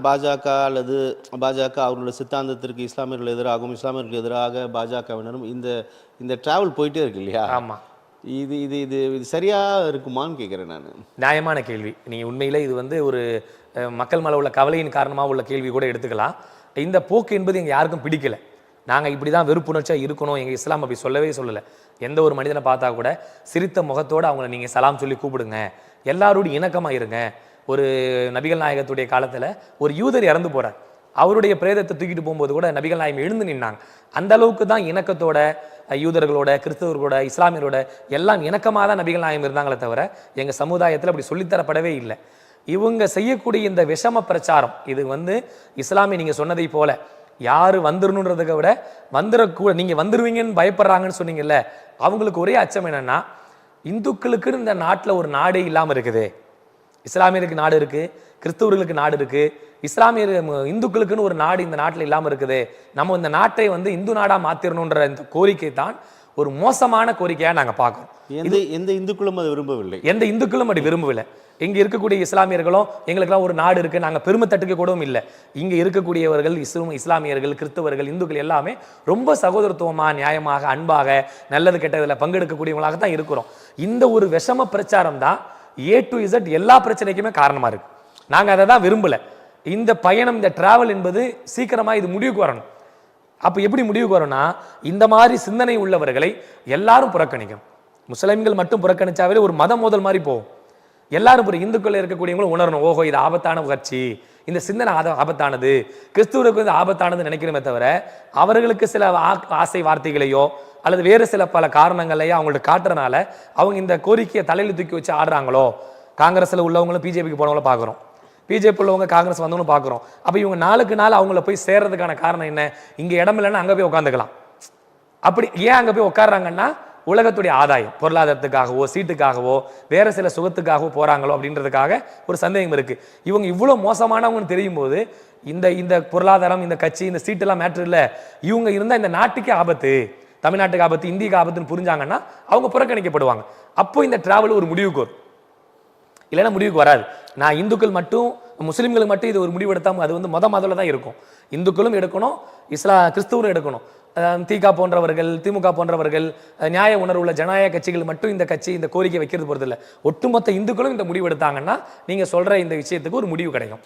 பாஜக அல்லது பாஜக அவர்களோட சித்தாந்தத்திற்கு இஸ்லாமியர்கள் எதிராகவும் இஸ்லாமியர்களுக்கு எதிராக பாஜகவினரும் இந்த இந்த டிராவல் போயிட்டே இருக்கு இல்லையா? ஆமா. இது இது இது இது சரியா இருக்குமான்னு கேட்குறேன் நான். நியாயமான கேள்வி. நீங்க உண்மையிலே இது வந்து ஒரு மக்கள் மேல உள்ள கவலையின் காரணமா உள்ள கேள்வி கூட எடுத்துக்கலாம். இந்த போக்கு என்பது எங்க யாருக்கும் பிடிக்கல. நாங்க இப்படிதான் வெறுப்புணர்ச்சியா இருக்கணும். எங்க இஸ்லாம் அப்படி சொல்லவே சொல்லல. எந்த ஒரு மனிதனை பார்த்தா கூட சிரித்த முகத்தோட அவங்கள நீங்க சலாம் சொல்லி கூப்பிடுங்க. எல்லாரோடும் இணக்கமா இருங்க. ஒரு நபிகள் நாயகத்துடைய காலத்தில் ஒரு யூதர் இறந்து போகிறார் அவருடைய பிரேதத்தை தூக்கிட்டு போகும்போது கூட நபிகள் நாயகம் எழுந்து நின்னாங்க. அந்த அளவுக்கு தான் இணக்கத்தோட யூதர்களோட கிறிஸ்தவர்களோட இஸ்லாமியரோட எல்லாம் இணக்கமாக தான் நபிகள் நாயகம் இருந்தாங்களே தவிர எங்கள் சமுதாயத்தில் அப்படி சொல்லித்தரப்படவே இல்லை. இவங்க செய்யக்கூடிய இந்த விஷம பிரச்சாரம் இது வந்து இஸ்லாமிய நீங்கள் சொன்னதை போல யார் வந்துடணுன்றதை விட வந்துடக்கூட நீங்கள் வந்துடுவீங்கன்னு பயப்படுறாங்கன்னு சொன்னீங்கல்ல அவங்களுக்கு ஒரே அச்சம் என்னென்னா இந்துக்களுக்குன்னு இந்த நாட்டில் ஒரு நாடே இல்லாமல் இருக்குது. இஸ்லாமியருக்கு நாடு இருக்கு கிறிஸ்தவர்களுக்கு நாடு இருக்கு. இஸ்லாமியர் இந்துக்களுக்குன்னு ஒரு நாடு இந்த நாட்டில் இல்லாம இருக்குது. நம்ம இந்த நாட்டை வந்து இந்து நாடா மாத்திரணுன்ற இந்த கோரிக்கை தான் ஒரு மோசமான கோரிக்கையா நாங்க பார்க்கிறோம். எந்த எந்த இந்துக்களும் அதை விரும்பவில்லை. எந்த இந்துக்களும் அப்படி விரும்பவில்லை. இங்க இருக்கக்கூடிய இஸ்லாமியர்களும் எங்களுக்கெல்லாம் ஒரு நாடு இருக்கு நாங்க பெருமை தட்டுக்க கூடவும் இல்லை. இங்க இருக்கக்கூடியவர்கள் இஸ்லாம் இஸ்லாமியர்கள் கிறிஸ்தவர்கள் இந்துக்கள் எல்லாமே ரொம்ப சகோதரத்துவமா நியாயமாக அன்பாக நல்லது கெட்டதுல பங்கெடுக்கக்கூடியவங்களாக தான் இருக்கிறோம். இந்த ஒரு விஷம பிரச்சாரம் தான் ஏ டு இசட் எல்லா பிரச்சனைக்குமே காரணமாக இருக்குது நாங்கள் அதை தான் விரும்பலை. இந்த பயணம் இந்த ட்ராவல் என்பது சீக்கிரமாக இது முடிவுக்கு வரணும். அப்போ எப்படி முடிவுக்கு வரும்னா இந்த மாதிரி சிந்தனை உள்ளவர்களை எல்லாரும் புறக்கணிக்கணும். முஸ்லீம்கள் மட்டும் புறக்கணிச்சாவே ஒரு மதம் மோதல் மாதிரி போகும். எல்லாரும் ஒரு இந்துக்களில் இருக்கக்கூடியவங்களும் உணரணும். ஓஹோ இது ஆபத்தான உணர்ச்சி இந்த சிந்தனை ஆத- ஆபத்தானது. கிறிஸ்துவருக்கு வந்து ஆபத்தானது நினைக்கிறோமே தவிர அவர்களுக்கு சில ஆ- ஆசை வார்த்தைகளையோ அல்லது வேறு சில பல காரணங்களையோ அவங்கள்ட்ட காட்டுறனால அவங்க இந்த கோரிக்கையை தலையில் தூக்கி வச்சு ஆடுறாங்களோ காங்கிரஸில் உள்ளவங்களும் பிஜேபிக்கு போனவங்களும் பார்க்குறோம் பிஜேபி உள்ளவங்க காங்கிரஸ் வந்தவங்களும் பார்க்குறோம் அப்போ இவங்க நாளுக்கு நாள் அவங்கள போய் சேர்றதுக்கான காரணம் என்ன? இங்கே இடம் இல்லைன்னா அங்கே போய் உட்காந்துக்கலாம் அப்படி ஏன் அங்கே போய் உட்கார்றாங்கன்னா உலகத்துடைய ஆதாயம் பொருளாதாரத்துக்காகவோ சீட்டுக்காகவோ வேறு சில சுகத்துக்காகவோ போகிறாங்களோ அப்படின்றதுக்காக ஒரு சந்தேகம் இருக்குது இவங்க இவ்வளோ மோசமானவங்கன்னு தெரியும் போது இந்த இந்த பொருளாதாரம் இந்த கட்சி இந்த சீட்டெல்லாம் மேட்ரு இல்லை. இவங்க இருந்தால் இந்த நாட்டுக்கே ஆபத்து. தமிழ்நாட்டுக்கு ஆபத்து இந்திக்கு ஆபத்துன்னு புரிஞ்சாங்கன்னா அவங்க புறக்கணிக்கப்படுவாங்க. அப்போ இந்த டிராவல் ஒரு முடிவுக்கு வரும். இல்லைன்னா முடிவுக்கு வராது. நான் இந்துக்கள் மட்டும் முஸ்லீம்களுக்கு மட்டும் இது ஒரு முடிவு எடுத்தாமல் அது வந்து மொத முதல்ல தான் இருக்கும். இந்துக்களும் எடுக்கணும் இஸ்லா கிறிஸ்துவரும் எடுக்கணும். திக போன்றவர்கள் திமுக போன்றவர்கள் நியாய உணர்வுள்ள ஜனநாயக கட்சிகள் மட்டும் இந்த கட்சி இந்த கோரிக்கை வைக்கிறது போறது ஒட்டுமொத்த இந்துக்களும் இந்த முடிவு எடுத்தாங்கன்னா நீங்கள் சொல்கிற இந்த விஷயத்துக்கு ஒரு முடிவு கிடைக்கும்.